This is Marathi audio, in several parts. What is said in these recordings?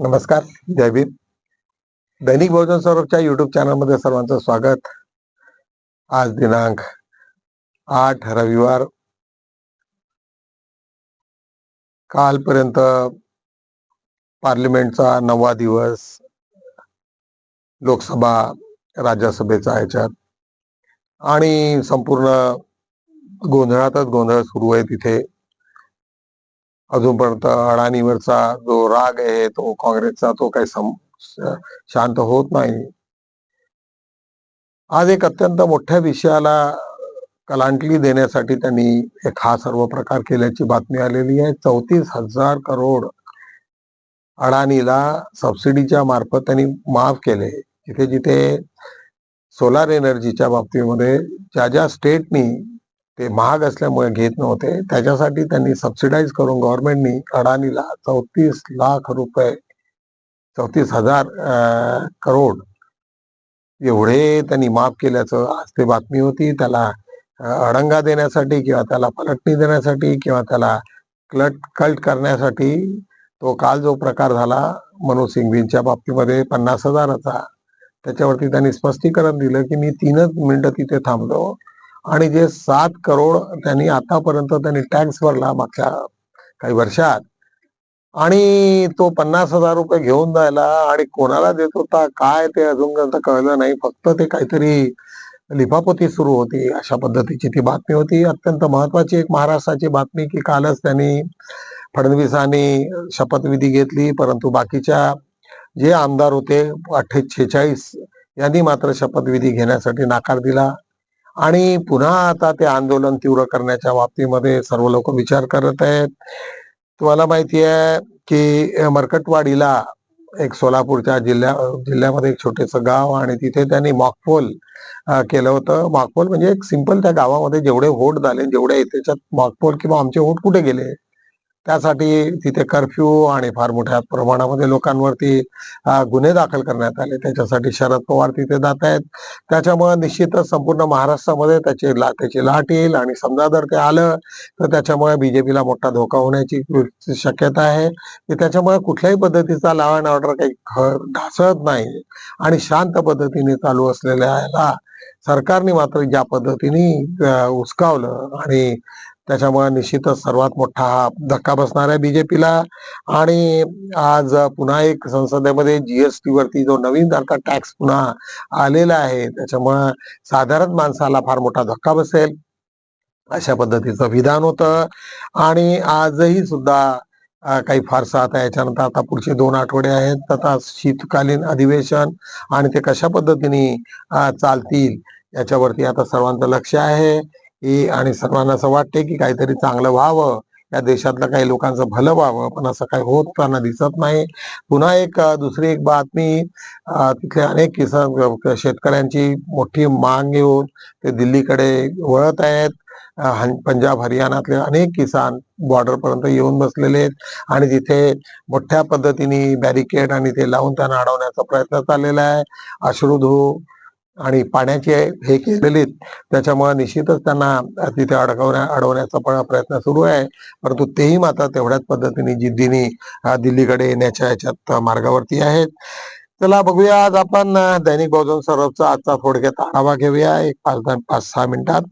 नमस्कार जय भीम. दैनिक बहुजन सौरभच्या युट्यूब चॅनलमध्ये सर्वांचं स्वागत. आज दिनांक आठ रविवार. कालपर्यंत पार्लिमेंटचा नववा दिवस लोकसभा राज्यसभेचा याच्यात आणि संपूर्ण गोंधळातच गोंधळ सुरू आहे तिथे. अजूनपर्यंत अडाणीवरचा जो राग आहे तो काँग्रेसचा तो काही शांत होत नाही. आज एक अत्यंत मोठ्या विषयाला कलांटली देण्यासाठी त्यांनी एक हा सर्व प्रकार केल्याची बातमी आलेली आहे. चौतीस हजार करोड अडाणीला सबसिडीच्या मार्फत त्यांनी माफ केले. जिथे जिथे सोलार एनर्जीच्या बाबतीमध्ये ज्या ज्या स्टेटनी ते महाग असल्यामुळे घेत नव्हते. त्याच्यासाठी त्यांनी सबसिडाईज करून गव्हर्नमेंटनी अडाणीला चौतीस लाख रुपये चौतीस हजार करोड एवढे त्यांनी माफ केल्याचं आज ते बातमी होती. त्याला अडंगा देण्यासाठी किंवा त्याला पलटणी देण्यासाठी किंवा त्याला क्लट कल्ट करण्यासाठी तो काल जो प्रकार झाला मनोज सिंघवींच्या बाबतीमध्ये पन्नास हजाराचा त्याच्यावरती त्यांनी स्पष्टीकरण दिलं की मी तीनच मिनिटं तिथे थांबलो. आणि जे सात करोड त्यांनी आतापर्यंत त्यांनी टॅक्स भरला मागच्या काही वर्षात. आणि तो पन्नास हजार रुपये घेऊन जायला आणि कोणाला देत होता काय ते अजून कळलं नाही. फक्त ते काहीतरी लिफापोती सुरू होती अशा पद्धतीची ती बातमी होती. अत्यंत महत्वाची एक महाराष्ट्राची बातमी की कालच त्यांनी फडणवीसांनी शपथविधी घेतली परंतु बाकीच्या जे आमदार होते अठ्ठे छेचाळीस यांनी मात्र शपथविधी घेण्यासाठी नकार दिला. आणि पुन्हा आता ते आंदोलन तीव्र करण्याच्या बाबतीमध्ये सर्व लोक विचार करत आहेत. तुम्हाला माहिती आहे की मरकटवाडीला एक सोलापूरच्या जिल्ह्या जिल्ह्यामध्ये एक छोटेसं गाव आणि तिथे त्यांनी मॉकपोल केलं होतं. मॉकपोल म्हणजे एक सिंपल त्या गावामध्ये जेवढे वोट झाले जेवढे त्याच्यात मॉकपोल किंवा आमचे वोट कुठे गेले? त्यासाठी तिथे कर्फ्यू आणि फार मोठ्या प्रमाणामध्ये लोकांवरती गुन्हे दाखल करण्यात आले. त्याच्यासाठी शरद पवार तिथे जात आहेत. त्याच्यामुळे निश्चितच संपूर्ण महाराष्ट्रामध्ये त्याची ला त्याची लाट येईल आणि समजा जर ते आलं तर त्याच्यामुळे बीजेपीला मोठा धोका होण्याची शक्यता आहे. की त्याच्यामुळे कुठल्याही पद्धतीचा लॉ अँड ऑर्डर काही ढासळत नाही आणि शांत पद्धतीने चालू असलेल्या सरकारने मात्र ज्या पद्धतीने अ, उचकावलं आणि त्याच्यामुळे निश्चितच सर्वात मोठा हा धक्का बसणार आहे बीजेपीला. आणि आज पुन्हा एक संसदेमध्ये जीएसटी वरती जो नवीन सारखा टॅक्स पुन्हा आलेला आहे त्याच्यामुळं साधारण माणसाला फार मोठा धक्का बसेल. अशा पद्धतीचं विधान होतं. आणि आजही सुद्धा काही फारसा आता याच्यानंतर आता पुढचे दोन आठवडे आहेत आता शीतकालीन अधिवेशन आणि ते कशा पद्धतीने चालतील याच्यावरती आता सर्वांचं लक्ष आहे. की आणि सर्वांना असं वाटते की काहीतरी चांगलं व्हावं. या देशातलं काही लोकांचं भलं व्हावं पण असं काही होताना दिसत नाही. पुन्हा एक दुसरी एक बातमी अं, तिथले अनेक किसान शेतकऱ्यांची मोठी मांग घेऊन ते दिल्लीकडे वळत आहेत. पंजाब हरियाणातले अनेक किसान बॉर्डरपर्यंत येऊन बसलेले आहेत. आणि तिथे मोठ्या पद्धतीने बॅरिकेड आणि ते लावून त्यांना अडवण्याचा प्रयत्न चाललेला आहे. अश्रुधू आणि पाण्याचे हे केलेले त्याच्यामुळे निश्चितच त्यांना तिथे अडकवण्या अडवण्याचा पण प्रयत्न सुरू आहे. परंतु तेही मात्र तेवढ्याच पद्धतीने जिद्दीने दिल्लीकडे येण्याच्या याच्यात मार्गावरती आहेत. चला बघूया आज आपण दैनिक बहुजन सौरभचा आजचा थोडक्यात आढावा घेऊया. एक पाच दहा पाच सहा मिनिटात.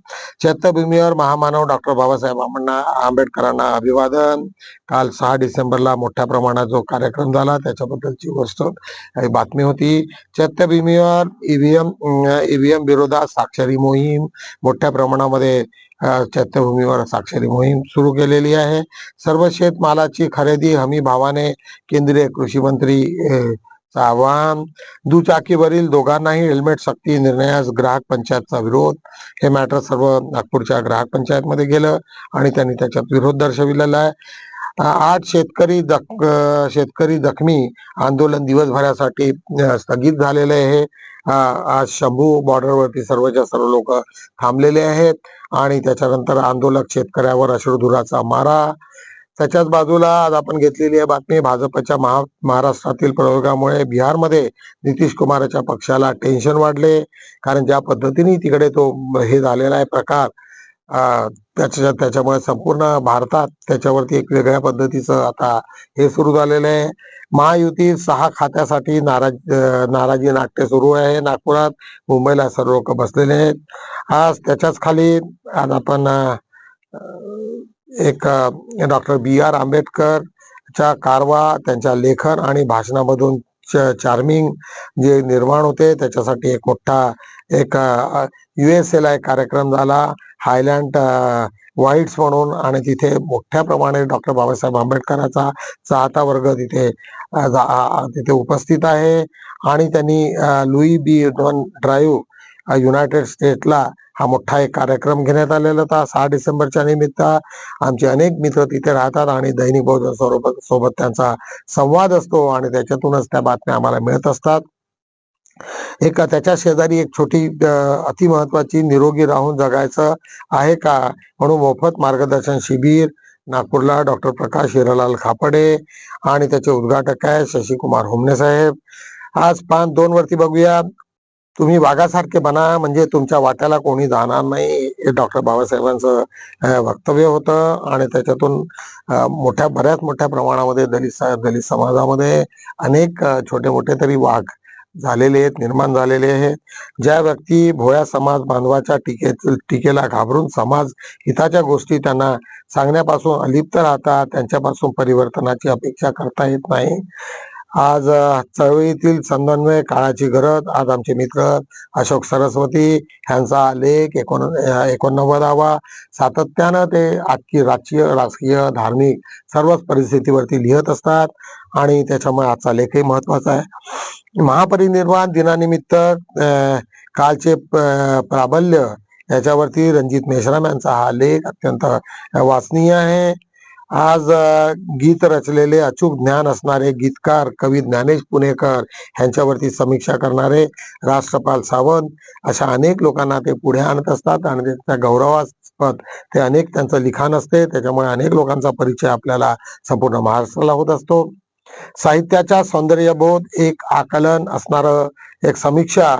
चैत्यभूमीवर महामानव डॉक्टर बाबासाहेब आंबेडना आंबेडकरांना अभिवादन. काल सहा डिसेंबरला मोठ्या प्रमाणात जो कार्यक्रम झाला त्याच्याबद्दलची गोष्ट बातमी होती. चैत्यभूमीवर ईव्हीएम ईव्हीएम विरोधात साक्षरी मोहीम मोठ्या प्रमाणामध्ये चैत्यभूमीवर साक्षरी मोहीम सुरू केलेली आहे. सर्व शेतमालाची खरेदी हमी भावाने केंद्रीय कृषी मंत्री आवाहन दुचाकीवरील दोघांनाही हेल्मेट सक्ती निर्णयास ग्राहक पंचायतचा विरोध. हे मॅटर सर्व नागपूरच्या ग्राहक पंचायतमध्ये गेलं आणि त्यांनी त्याच्यात विरोध दर्शविलेला आहे. आज शेतकरी जख शेतकरी जखमी आंदोलन दिवसभरासाठी स्थगित झालेले आहे. आज शंभू बॉर्डरवरती सर्वच्या सर्व लोक थांबलेले आहेत आणि त्याच्यानंतर आंदोलक शेतकऱ्यावर अश्रुधुराचा मारा. त्याच्याच बाजूला आज आपण घेतलेली आहे बातमी. भाजपच्या महा महाराष्ट्रातील प्रयोगामुळे बिहारमध्ये नितीश कुमारच्या पक्षाला टेन्शन वाढले. कारण ज्या पद्धतीने तिकडे तो हे झालेला आहे प्रकार त्याच्या त्याच्यामुळे संपूर्ण भारतात त्याच्यावरती एक वेगळ्या पद्धतीचं आता हे सुरू झालेलं आहे. महायुती सहा खात्यासाठी नाराज नाराजी नाट्य सुरू आहे नागपुरात. मुंबईला सर्व लोक बसलेले आहेत. आज त्याच्याच खाली आज आपण एक डॉक्टर बी आर आंबेडकर च्या कारवा त्यांच्या लेखन आणि भाषणामधून चार्मिंग जे निर्माण होते त्याच्यासाठी एक मोठा एक यू एस एला एक कार्यक्रम झाला हायलँड व्हाईट्स म्हणून आणि तिथे मोठ्या प्रमाणे डॉक्टर बाबासाहेब आंबेडकरांचा चाहता वर्ग तिथे तिथे उपस्थित आहे आणि त्यांनी Louis B Don drive united स्टेटला हा मोठा एक कार्यक्रम घेण्यात आलेला होता. सहा डिसेंबरच्या निमित्त आमचे अनेक मित्र तिथे राहतात आणि दैनिक बहुजन सोबत सोबत त्यांचा संवाद असतो आणि त्याच्यातूनच त्या बातम्या आम्हाला मिळत असतात. एक त्याच्या शेजारी एक छोटी अति महत्वाची निरोगी राहून जगायचं आहे का? म्हणून मोफत मार्गदर्शन शिबिर नागपूरला डॉक्टर प्रकाश हिरालाल खापडे आणि त्याचे उद्घाटक आहे शशिकुमार होमने साहेब. आज पान दोन वरती बघूया. तुम्ही वाघासारखे बना म्हणजे तुमच्या वाट्याला कोणी जाणार नाही हे डॉक्टर बाबासाहेबांचं वक्तव्य होतं आणि त्याच्यातून मोठ्या बऱ्याच मोठ्या प्रमाणामध्ये दलित दलित समाजामध्ये अनेक छोटे मोठे तरी वाघ झालेले आहेत निर्माण झालेले आहेत. ज्या व्यक्ती भोया समाज बांधवाच्या टीके टीकेला घाबरून समाज हिताच्या गोष्टी त्यांना सांगण्यापासून अलिप्त राहतात त्यांच्यापासून परिवर्तनाची अपेक्षा करता येत नाही. आज चळवळीतील समन्वय काळाची गरज. आज आमचे मित्र अशोक सरस्वती ह्यांचा लेख एकोण एकोणनव्वदावा. सातत्यानं ते आजची राजकीय राजकीय धार्मिक सर्वच परिस्थितीवरती लिहित असतात आणि त्याच्यामुळे आजचा लेखही महत्त्वाचा आहे. महापरिनिर्वाण दिनानिमित्त कालचे प्राबल्य याच्यावरती रणजित मेश्राम यांचा हा लेख अत्यंत वाचनीय आहे. आज गीत रचलेले अचूक ज्ञान असणारे गीतकार कवी ज्ञानेश पुणेकर ह्यांच्यावरती समीक्षा करणारे राष्ट्रपाल सावंत अशा अनेक लोकांना ते पुढे आणत असतात आणि त्या गौरवास्पद ते अनेक त्यांचं लिखाण असते. त्याच्यामुळे अनेक लोकांचा परिचय आपल्याला संपूर्ण महाराष्ट्राला होत असतो. साहित्याच्या सौंदर्यबोध एक आकलन असणार एक समीक्षा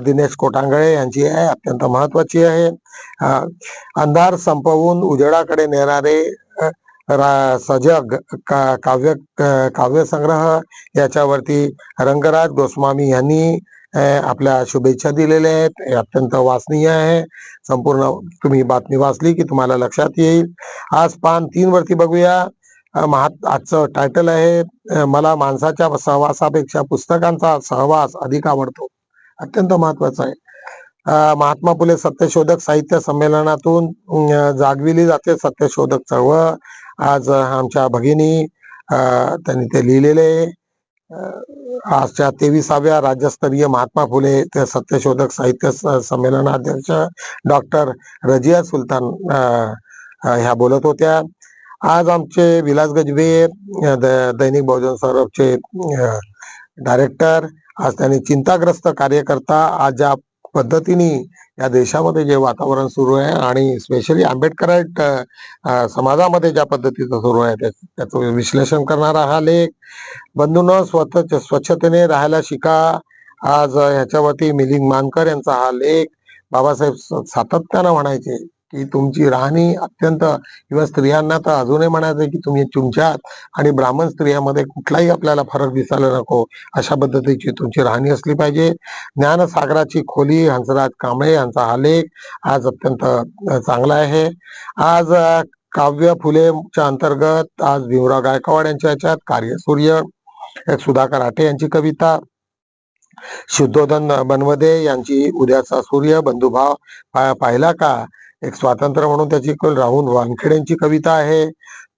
दिनेश कोटांगळे यांची आहे अत्यंत महत्वाची आहे. अंधार संपवून उजेडाकडे नेणारे रा- सजग का- काव्य काव्यसंग्रह याच्यावरती रंगराज गोस्वामी यांनी आपल्या शुभेच्छा दिलेल्या आहेत. हे अत्यंत वाचनीय आहे. संपूर्ण तुम्ही बातमी वाचली की तुम्हाला लक्षात येईल. आज पान तीन वरती बघूया. महा महात आजचं टायटल आहे मला माणसाच्या सहवासापेक्षा पुस्तकांचा सहवास अधिक आवडतो. अत्यंत महत्त्वाचा आहे. महात्मा फुले सत्यशोधक साहित्य संमेलनातून जागविली जाते सत्यशोधक चळवळ. आज आमच्या भगिनी त्यांनी ते लिहिलेले आजच्या तेविसाव्या राज्यस्तरीय महात्मा फुले ते सत्यशोधक साहित्य संमेलनाध्यक्ष डॉक्टर रजिया सुलतान ह्या बोलत होत्या. आज आमचे विलास गजबे द- दैनिक बहुजन सौरभचे डायरेक्टर. आज त्यांनी चिंताग्रस्त कार्यकर्ता आज ज्या पद्धतीने या देशामध्ये जे वातावरण सुरू आहे आणि स्पेशली आंबेडकर समाजामध्ये ज्या पद्धतीचं सुरू आहे त्याचं विश्लेषण करणारा हा लेख. बंधून स्वतः स्वच्छतेने राहायला शिका. आज ह्याच्यावरती मिलिंद मानकर यांचा हा लेख बाबासाहेब सातत्यानं म्हणायचे. की तुमची राहणी अत्यंत किंवा स्त्रियांना तर अजूनही म्हणायचं की तुम्ही तुमच्यात आणि ब्राह्मण स्त्रियामध्ये कुठलाही आपल्याला फरक दिसायला नको. अशा पद्धतीची तुमची राहणी असली पाहिजे. ज्ञानसागराची खोली हंसराज कांबळे यांचा हा लेख आज अत्यंत चांगला आहे. आज काव्य फुलेच्या अंतर्गत आज भीमराव गायकवाड यांच्या याच्यात कार्यसूर्य सुधाकर आटे यांची कविता शुद्धोधन बनवदे यांची उद्याचा सूर्य बंधुभाव पाहिला का? एक स्वातंत्र्य म्हणून त्याची कल राहुल वानखेड्यांची कविता आहे.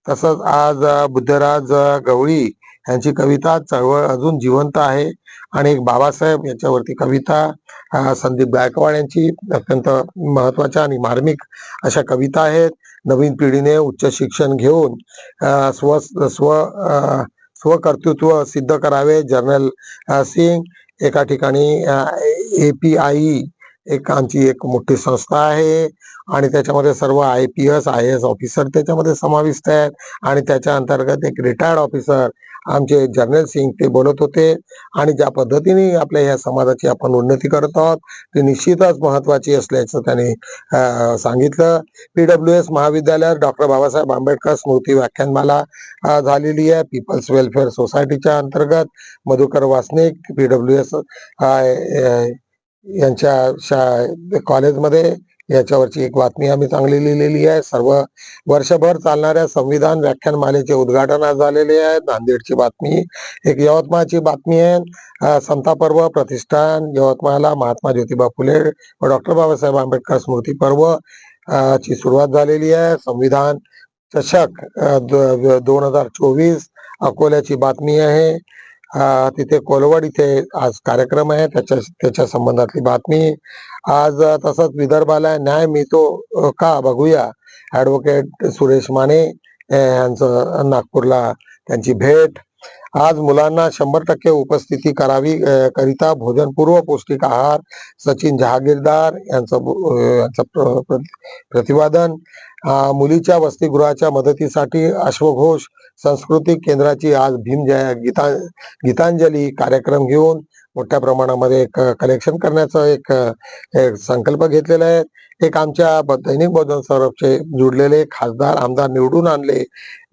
तसंच आज बुद्धराज गवळी यांची कविता चळवळ अजून जिवंत आहे. आणि एक बाबासाहेब याच्यावरती कविता संदीप गायकवाड यांची अत्यंत महत्त्वाच्या आणि मार्मिक अशा कविता आहेत. नवीन पिढीने उच्च शिक्षण घेऊन स्व स्व स्वकर्तृत्व सिद्ध करावे. जर्नल सिंग एका ठिकाणी ए पी आई एक आमची एक मोठी संस्था आहे आणि त्याच्यामध्ये सर्व I P S I S officer त्याच्यामध्ये समाविष्ट आहेत. आणि त्याच्या अंतर्गत एक रिटायर्ड ऑफिसर आमचे जर्नल सिंग ते बोलत होते. आणि ज्या पद्धतीने आपल्या ह्या समाजाची आपण उन्नती करत आहोत ती निश्चितच महत्वाची असल्याचं त्यांनी सांगितलं. सांगितलं पीडब्ल्यू एस महाविद्यालयात डॉक्टर बाबासाहेब आंबेडकर स्मृती व्याख्यानमाला झालेली आहे. पीपल्स वेलफेअर सोसायटीच्या अंतर्गत मधुकर वासनिक पीडब्ल्यू एस यांच्या शा कॉलेजमध्ये याच्यावरची एक बातमी आम्ही चांगली लिहिलेली आहे. सर्व वर्षभर चालणाऱ्या संविधान व्याख्यानमालेचे उद्घाटन आज झालेले आहे. नांदेडची बातमी एक यवतमाळची बातमी आहे. संतापर्व समता पर्व प्रतिष्ठान यवतमाळला महात्मा ज्योतिबा फुले व डॉक्टर बाबासाहेब आंबेडकर स्मृती पर्व ची सुरुवात झालेली आहे. संविधान चषक दोन हजार चोवीस अकोल्याची बातमी आहे. तिथे कोलवड इथे आज कार्यक्रम आहे. त्याच्या त्याच्या संबंधातली बातमी. आज तसंच विदर्भाला न्याय मिळतो का बघूया. ऍडव्होकेट सुरेश माने यांचं नागपूरला त्यांची भेट. आज मुलांना शंभर टक्के उपस्थिती करावी करिता भोजनपूर्व पौष्टिक आहार सचिन जहागीरदार यांचं यांचं प्र- प्र- प्रतिपादन मुलीच्या वसतिगृहाच्या मदतीसाठी अश्वघोष सांस्कृतिक केंद्राची आज भीम जय गीता गीतांजली कार्यक्रम घेऊन मोठ्या प्रमाणामध्ये एक कलेक्शन करण्याचा एक एक संकल्प घेतलेला आहे. एक आमच्या दैनिक बौद्धन सौरभचे जुडलेले खासदार आमदार निवडून आणले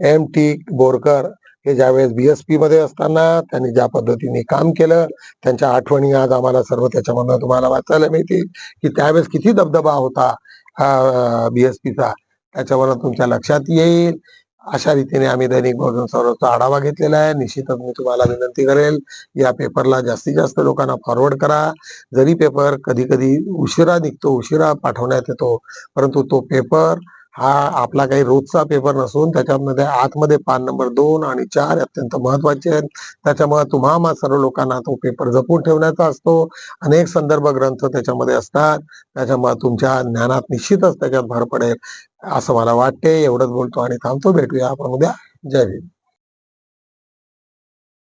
एम टी बोरकर. हे ज्यावेळेस बीएसपी मध्ये असताना त्यांनी ज्या पद्धतीने काम केलं त्यांच्या आठवणी आज आम्हाला सर्व त्याच्यामधनं तुम्हाला वाचायला मिळतील की त्यावेळेस किती दबदबा होता बीएसपीचा त्याच्यावर तुमच्या लक्षात येईल. अशा रीतीने आम्ही दैनिक बहुजन सौरभचा आढावा घेतलेला आहे. निश्चितच मी तुम्हाला विनंती करेल या पेपरला जास्तीत जास्त लोकांना फॉरवर्ड करा. जरी पेपर कधी कधी उशिरा निघतो उशिरा पाठवण्यात येतो परंतु तो पेपर हा आपला काही रोजचा पेपर नसून त्याच्यामध्ये आतमध्ये पान नंबर दोन आणि चार अत्यंत महत्त्वाचे आहेत. त्याच्यामुळे तुम्हा सर्व लोकांना तो पेपर जपून ठेवण्याचा असतो. अनेक संदर्भ ग्रंथ त्याच्यामध्ये असतात. त्याच्यामुळे तुमच्या ज्ञानात निश्चितच त्याच्यात भर पडेल असं मला वाटते. एवढंच बोलतो आणि थांबतो. भेटूया आपण उद्या. जय भीम.